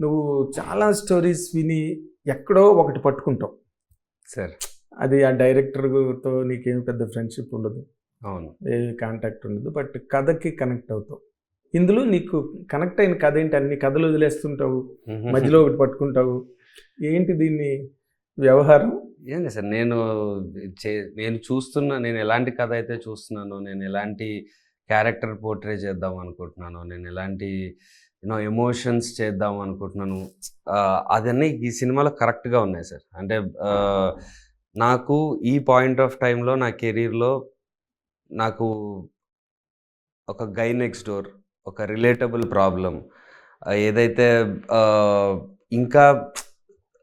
నువ్వు చాలా స్టోరీస్ విని ఎక్కడో ఒకటి పట్టుకుంటావు. సార్. అది ఆ డైరెక్టర్తో నీకేం పెద్ద ఫ్రెండ్షిప్ ఉండదు. అవును. ఏ కాంటాక్ట్ ఉండదు. బట్ కథకి కనెక్ట్ అవుతావు. ఇందులో నీకు కనెక్ట్ అయిన కథ ఏంటి? అన్ని కథలు వదిలేస్తుంటావు. మధ్యలో ఒకటి పట్టుకుంటావు. ఏంటి దీన్ని వ్యవహారం? ఏంటి సార్? నేను చే- నేను చూస్తున్న నేను ఎలాంటి కథ అయితే చూస్తున్నానో నేను ఎలాంటి క్యారెక్టర్ పోర్ట్రే చేద్దాం అనుకుంటున్నాను నేను ఎలాంటి యూనో ఎమోషన్స్ చేద్దాం అనుకుంటున్నాను. అదన్నీ ఈ సినిమాలో కరెక్ట్గా ఉన్నాయి సార్. అంటే నాకు ఈ పాయింట్ ఆఫ్ టైంలో నా కెరీర్లో నాకు ఒక గై నెక్స్ట్ డోర్ ఒక రిలేటబుల్ ప్రాబ్లం ఏదైతే ఇంకా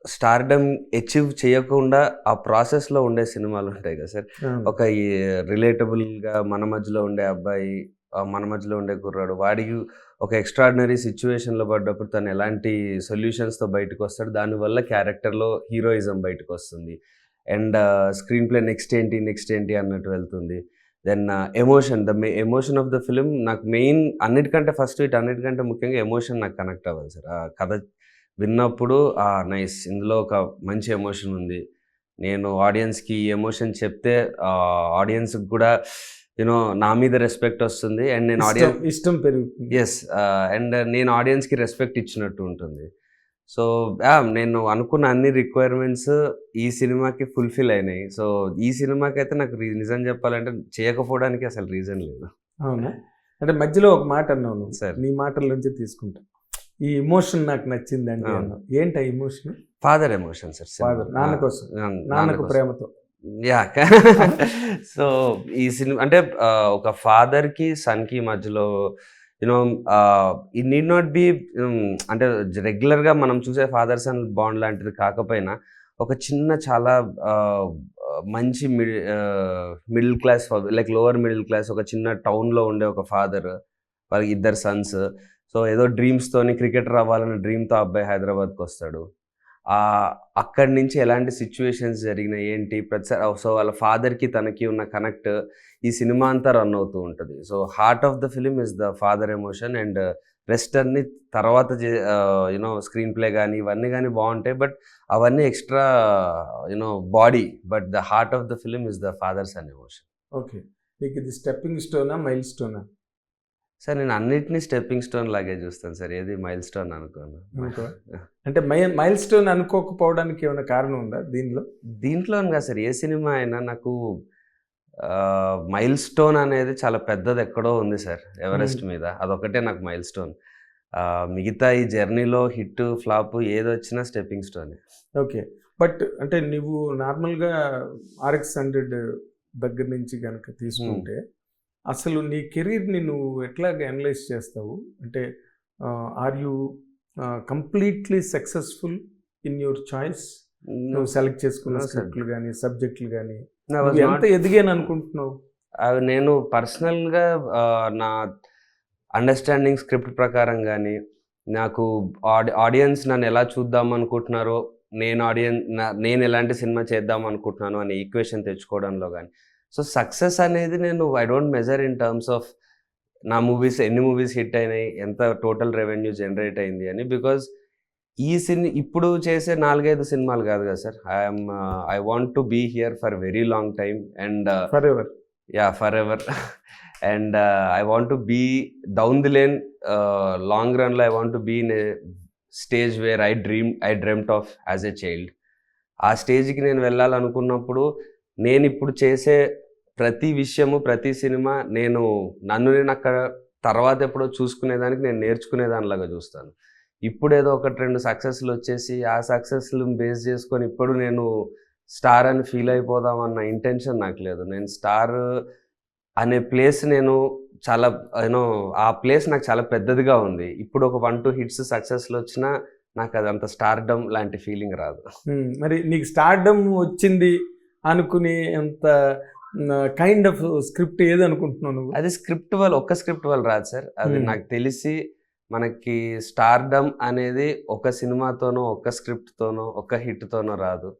స్టార్డమ్ అచీవ్ చేయకుండా ఆ ప్రాసెస్లో ఉండే సినిమాలు ఉంటాయి కదా సార్. ఒక ఈ రిలేటబుల్గా మన మధ్యలో ఉండే అబ్బాయి మన మధ్యలో ఉండే కుర్రాడు. వాడికి ఒక ఎక్స్ట్రాడినరీ సిచ్యువేషన్లో పడ్డప్పుడు తను ఎలాంటి సొల్యూషన్స్తో బయటకు వస్తాడు దానివల్ల క్యారెక్టర్లో హీరోయిజం బయటకు వస్తుంది అండ్ స్క్రీన్ ప్లే నెక్స్ట్ ఏంటి నెక్స్ట్ ఏంటి అన్నట్టు వెళ్తుంది. Then emotion the emotion of the film నాకు మెయిన్ అన్నిటికంటే ఫస్ట్ ఇట్ అన్నిటికంటే ముఖ్యంగా ఎమోషన్ నాకు కనెక్ట్ అవ్వాలి సార్. ఆ కథ విన్నప్పుడు ఆ నైస్ ఇందులో ఒక మంచి ఎమోషన్ ఉంది. నేను ఆడియన్స్కి ఈ ఎమోషన్ చెప్తే ఆడియన్స్కి కూడా యూనో నా మీద రెస్పెక్ట్ వస్తుంది అండ్ నేను ఆడియన్స్ ఇష్టం- పెరుగుతుంది ఎస్ అండ్ నేను ఆడియన్స్కి రెస్పెక్ట్ ఇచ్చినట్టు ఉంటుంది. సో నేను అనుకున్న అన్ని రిక్వైర్మెంట్స్ ఈ సినిమాకి ఫుల్ఫిల్ అయినాయి. సో ఈ సినిమాకి అయితే నాకు నిజం చెప్పాలంటే చేయకపోవడానికి అసలు రీజన్ లేదు. అవునా? అంటే మధ్యలో ఒక మాట అన్నావు నువ్వు. సార్. నీ మాటల నుంచి తీసుకుంటా. ఈ ఎమోషన్ నాకు నచ్చిందండి ఏంటి ఆ emotion father emotion sir Father, నాన్న కోసం. నాన్నకు ప్రేమతో. యా. సో ఈ సినిమా అంటే ఒక father కి సన్కి మధ్యలో యూనో ఈ నీడ్ నాట్ బి అంటే regular గా మనం చూసే ఫాదర్ సన్ బాండ్ లాంటిది కాకపోయినా ఒక చిన్న చాలా మంచి middle middle class like lower middle class ఒక చిన్న town లో ఉండే ఒక ఫాదర్ వాళ్ళకి ఇద్దరు సన్స్. సో ఏదో డ్రీమ్స్తోని క్రికెటర్ అవ్వాలన్న డ్రీమ్తో అబ్బాయి హైదరాబాద్కి వస్తాడు అక్కడి నుంచి ఎలాంటి సిచ్యువేషన్స్ జరిగినాయి ఏంటి? ప్రతిసారి సో వాళ్ళ ఫాదర్కి తనకి ఉన్న కనెక్ట్ ఈ సినిమా అంతా రన్ అవుతూ ఉంటుంది. So heart of the film is the father emotion and rest అన్ని తర్వాత యూనో స్క్రీన్ ప్లే కానీ ఇవన్నీ కానీ బాగుంటాయి. బట్ అవన్నీ extra you know body but the heart of the film is the father's and emotion. Okay. నీకు ఇది stepping స్టోనా మైల్ స్టోనా? సార్ నేను అన్నిటినీ స్టెప్పింగ్ స్టోన్ లాగే చూస్తాను సార్. ఏది మైల్ స్టోన్ అనుకోను. అనుకో. అంటే మై మైల్ స్టోన్ అనుకోకపోవడానికి ఏమైనా కారణం ఉందా దీనిలో దీంట్లో కాదు సార్. ఏ సినిమా అయినా నాకు మైల్ స్టోన్ అనేది చాలా పెద్దది ఎక్కడో ఉంది సార్ ఎవరెస్ట్ మీద. అదొకటే నాకు మైల్ స్టోన్. మిగతా ఈ జర్నీలో హిట్ ఫ్లాప్ ఏది వచ్చినా స్టెప్పింగ్ స్టోన్. ఓకే. బట్ అంటే నువ్వు నార్మల్గా ఆర్ఎక్స్ హండ్రెడ్ దగ్గర నుంచి కనుక తీసుకుంటే అసలు నీ కెరీర్ని నువ్వు ఎట్లాగ అనలైజ్ చేస్తావు? అంటే are you completely successful in your choice? నువ్వు సెలెక్ట్ చేసుకున్న. స్క్రిప్ట్లు కానీ సబ్జెక్టులు కానీ ఎంత ఎదిగాను అనుకుంటున్నావు? అవి నేను పర్సనల్గా నా అండర్స్టాండింగ్ స్క్రిప్ట్ ప్రకారం కానీ నాకు ఆడి ఆడియన్స్ నన్ను ఎలా చూద్దాం అనుకుంటున్నారో నేను ఆడియన్స్ నేను ఎలాంటి సినిమా చేద్దాం అనుకుంటున్నాను అనే ఈక్వేషన్ తెచ్చుకోవడంలో కానీ సో సక్సెస్ అనేది నేను I don't measure in terms of నా మూవీస్ ఎన్ని మూవీస్ హిట్ అయినాయి ఎంత టోటల్ రెవెన్యూ జనరేట్ అయింది అని. బికాజ్ ఈ సిని ఇప్పుడు చేసే నాలుగైదు సినిమాలు కాదు కదా sir. I'm I want to be here for very long time and forever and uh, i want to be down the lane uh, long run i want to be in a stage where i dream i dreamt of as a child. ఆ స్టేజ్కి నేను వెళ్ళాలనుకున్నప్పుడు నేను ఇప్పుడు చేసే ప్రతి విషయము ప్రతి cinema నేను నన్ను నేను అక్కడ తర్వాత ఎప్పుడో చూసుకునేదానికి నేను నేర్చుకునేదానిలాగా చూస్తాను. ఇప్పుడు ఏదో ఒకటి రెండు సక్సెస్లు వచ్చేసి ఆ సక్సెస్లు బేస్ చేసుకొని ఇప్పుడు నేను స్టార్ అని ఫీల్ అయిపోదాం అన్న ఇంటెన్షన్ నాకు లేదు. నేను స్టార్ అనే ప్లేస్ నేను చాలా యూనో ఆ ప్లేస్ నాకు చాలా పెద్దదిగా ఉంది. ఇప్పుడు ఒక వన్ టూ హిట్స్ సక్సెస్లు వచ్చినా నాకు అది అంత స్టార్డమ్ లాంటి ఫీలింగ్ రాదు. మరి నీకు స్టార్డమ్ వచ్చింది అనుకునే అంత కైండ్ ఆఫ్ స్క్రిప్ట్ ఏది అనుకుంటున్నావు నువ్వు? అది స్క్రిప్ట్ వల్ల ఒక్క స్క్రిప్ట్ వల్ల రాదు సార్. అది Hmm. నాకు తెలిసి మనకి స్టార్డమ్ అనేది ఒక సినిమాతోనో ఒక స్క్రిప్ట్తోనో ఒక హిట్తోనో రాదు.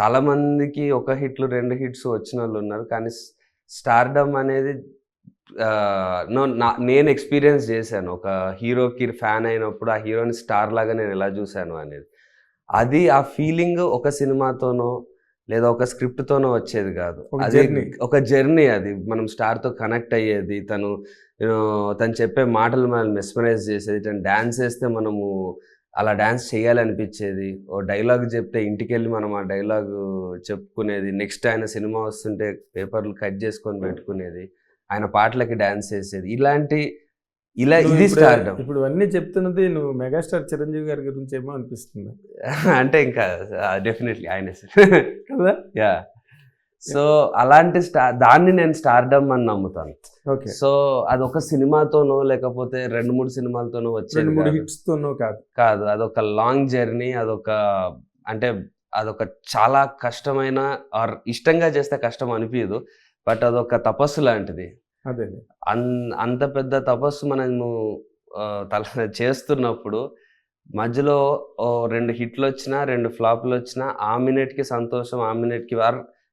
చాలా మందికి ఒక హిట్లు రెండు హిట్స్ వచ్చిన వాళ్ళు ఉన్నారు. కానీ స్టార్డమ్ అనేది నేను ఎక్స్పీరియన్స్ చేశాను. ఒక హీరోకి ఫ్యాన్ అయినప్పుడు ఆ హీరోని స్టార్ లాగా నేను ఎలా చూశాను అనేది. అది ఆ ఫీలింగ్ ఒక సినిమాతోనో లేదా ఒక స్క్రిప్ట్తోనో వచ్చేది కాదు. ఒక అది journey. ఒక జర్నీ అది. మనం స్టార్తో కనెక్ట్ అయ్యేది తను తను చెప్పే మాటలు మనల్ని మెస్మరైజ్ చేసేది తను డ్యాన్స్ చేస్తే మనము అలా డ్యాన్స్ చేయాలనిపించేది. ఓ డైలాగ్ చెప్తే ఇంటికి వెళ్ళి మనం ఆ డైలాగ్ చెప్పుకునేది. నెక్స్ట్ ఆయన సినిమా వస్తుంటే పేపర్లు కట్ చేసుకొని పెట్టుకునేది. ఆయన పాటలకి డ్యాన్స్ చేసేది. ఇలాంటి ఇలా ఇది స్టార్డమ్ ఇప్పుడు అన్నీ చెప్తున్నది నువ్వు మెగాస్టార్ చిరంజీవి గారి గురించి ఏమో అనిపిస్తుంది. అంటే ఇంకా డెఫినెట్లీ ఆయనే కదా? యా సో అలాంటి స్టా దాన్ని నేను స్టార్డమ్ అని నమ్ముతాను. ఓకే. సో అది ఒక సినిమాతోనో లేకపోతే రెండు మూడు సినిమాలతోనో రెండు వచ్చేది మూడు కాదు. హిట్స్ తోనో కాదు. కాదు అదొక లాంగ్ జర్నీ అదొక అంటే అదొక చాలా కష్టమైన ఆర్ ఇష్టంగా చేస్తే కష్టం అనిపించదు బట్ అదొక తపస్సు లాంటిది. అదే అన్ అంత పెద్ద తపస్సు మనము తల చేస్తున్నప్పుడు మధ్యలో రెండు హిట్లు వచ్చినా రెండు ఫ్లాప్లు వచ్చినా ఆ మినిట్కి సంతోషం ఆ మినిట్కి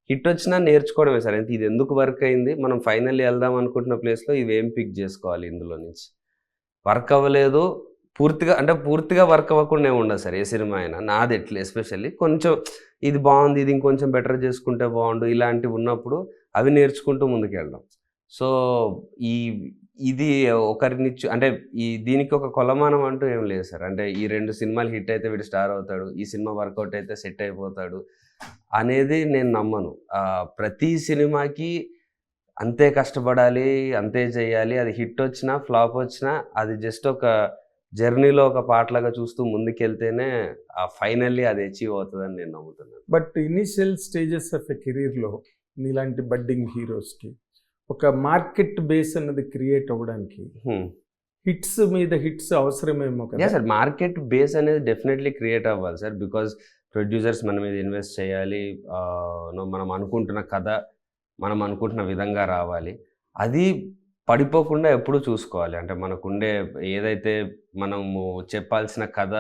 హిట్ వచ్చినా నేర్చుకోవడమే సరే. ఇది ఎందుకు వర్క్ అయింది? మనం ఫైనల్ వెళ్దాం అనుకుంటున్న ప్లేస్లో ఇవేం పిక్ చేసుకోవాలి ఇందులో నుంచి? వర్క్ అవ్వలేదు పూర్తిగా అంటే పూర్తిగా వర్క్ అవ్వకుండా ఉండదు సార్ ఏ సినిమా అయినా. నాది ఎట్లా ఎస్పెషల్లీ కొంచెం ఇది బాగుంది ఇది ఇంకొంచెం బెటర్ చేసుకుంటే బాగుండు ఇలాంటివి ఉన్నప్పుడు అవి నేర్చుకుంటూ ముందుకెళ్దాం. సో ఈ ఇది ఒకరిని అంటే ఈ దీనికి ఒక కొలమానం అంటూ ఏం లేదు సార్. అంటే ఈ రెండు సినిమాలు హిట్ అయితే వీడు స్టార్ అవుతాడు ఈ సినిమా వర్కౌట్ అయితే సెట్ అయిపోతాడు అనేది నేను నమ్మను. ప్రతి సినిమాకి అంతే కష్టపడాలి అంతే చేయాలి అది హిట్ వచ్చినా ఫ్లాప్ వచ్చినా అది జస్ట్ ఒక జర్నీలో ఒక పాటలాగా చూస్తూ ముందుకెళ్తేనే ఆ ఫైనల్లీ అది అచీవ్ అవుతుందని నేను నమ్ముతున్నాను. But initial stages of a కెరీర్లో నీలాంటి బడ్డింగ్ హీరోస్కి ఒక మార్కెట్ బేస్ అన్నది క్రియేట్ అవ్వడానికి హిట్స్ మీద హిట్స్ అవసరమేమో కదా. సార్ మార్కెట్ బేస్ అనేది డెఫినెట్లీ క్రియేట్ అవ్వాలి సార్ బికాజ్ ప్రొడ్యూసర్స్ మన మీద ఇన్వెస్ట్ చేయాలి మనం అనుకుంటున్న కథ మనం అనుకుంటున్న విధంగా రావాలి. అది పడిపోకుండా ఎప్పుడూ చూసుకోవాలి. అంటే మనకుండే ఏదైతే మనము చెప్పాల్సిన కథ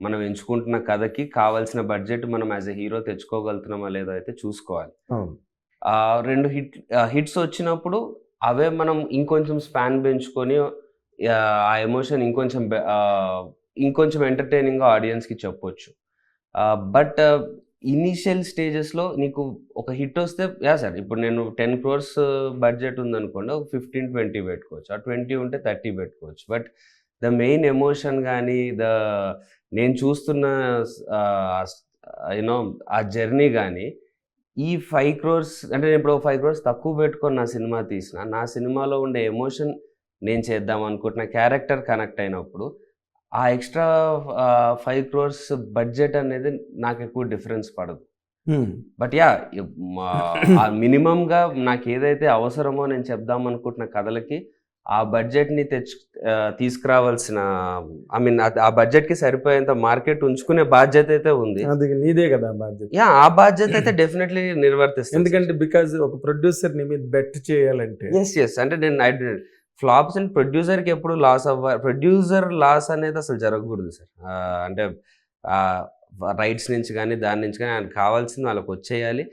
మనం ఎంచుకుంటున్న కథకి కావాల్సిన బడ్జెట్ మనం యాజ్ ఎ హీరో తెచ్చుకోగలుగుతున్నామా లేదో అయితే చూసుకోవాలి. రెండు హిట్ హిట్స్ వచ్చినప్పుడు అవే మనం ఇంకొంచెం స్పాన్ పెంచుకొని ఆ, ఎమోషన్ ఇంకొంచెం ఇంకొంచెం ఎంటర్టైనింగ్గా ఆడియన్స్కి చెప్పొచ్చు. బట్ ఇనీషియల్ స్టేజెస్లో నీకు ఒక హిట్ వస్తే యా సార్ ఇప్పుడు నేను టెన్ క్రోర్స్ బడ్జెట్ ఉందనుకోండి ఒక ఫిఫ్టీన్ ట్వంటీ పెట్టుకోవచ్చు. ఆ ట్వంటీ ఉంటే థర్టీ పెట్టుకోవచ్చు. బట్ ద మెయిన్ ఎమోషన్ కానీ ద నేను చూస్తున్న యూనో ఆ జర్నీ కానీ ఈ ఫైవ్ క్రోర్స్ అంటే నేను ఇప్పుడు ఫైవ్ క్రోర్స్ తక్కువ పెట్టుకొని నా సినిమా తీసిన నా సినిమాలో ఉండే ఎమోషన్ నేను చేద్దాం అనుకుంటున్న క్యారెక్టర్ కనెక్ట్ అయినప్పుడు ఆ ఎక్స్ట్రా ఫైవ్ క్రోర్స్ బడ్జెట్ అనేది నాకు ఎక్కువ డిఫరెన్స్ పడదు. బట్ యా మినిమంగా నాకు ఏదైతే అవసరమో నేను చెప్దాం అనుకుంటున్న కథలకి ఆ బడ్జెట్ని తెచ్చు తీసుకురావాల్సిన ఐ మీన్ ఆ బడ్జెట్కి సరిపోయేంత మార్కెట్ ఉంచుకునే బాధ్యత అయితే ఉంది. అది నీదే కదా బాధ్యత. యా ఆ బాధ్యత అయితే డెఫినెట్లీ నిర్వర్తిస్తుంది. ఎందుకంటే బికాజ్ ఒక ప్రొడ్యూసర్ నీ మీద బెట్ చేయాలంటే. ఎస్ ఎస్ అంటే నేను ఫ్లాప్స్ అండ్ ప్రొడ్యూసర్కి ఎప్పుడు లాస్ అవ్వాలి ప్రొడ్యూసర్ లాస్ అనేది అసలు జరగకూడదు సార్. అంటే రైట్స్ నుంచి కానీ దాని నుంచి కానీ ఆయనకు కావాల్సింది వాళ్ళకి వచ్చేయాలి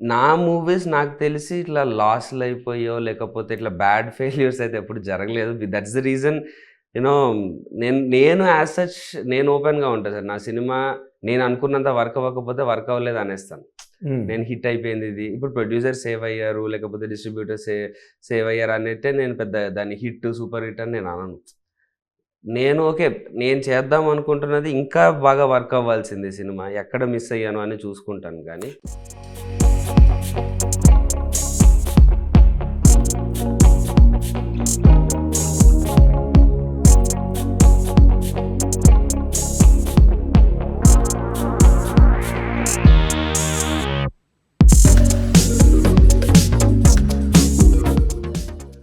నా మూవీస్ నాకు తెలిసి ఇట్లా లాస్లు అయిపోయో లేకపోతే ఇట్లా బ్యాడ్ ఫెయిల్యూర్స్ అయితే ఎప్పుడు జరగలేదు. దట్స్ ద రీజన్ యూనో నేను నేను యాజ్ సచ్ నేను ఓపెన్గా ఉంటాను సార్. నా సినిమా నేను అనుకున్నంత వర్క్ అవ్వకపోతే వర్క్ అవ్వలేదు అనేస్తాను. ఉమ్. నేను హిట్ అయిపోయింది ఇది. ఇప్పుడు ప్రొడ్యూసర్ సేవ్ అయ్యారు లేకపోతే డిస్ట్రిబ్యూటర్ సే సేవ్ అయ్యారు అనేది నేను పెద్ద దాన్ని హిట్ సూపర్ హిట్ అని నేను అనను. నేను ఓకే నేను చేద్దాం అనుకుంటున్నది ఇంకా బాగా వర్క్ అవ్వాల్సింది సినిమా. ఎక్కడ మిస్ అయ్యాను అని చూసుకుంటాను కానీ.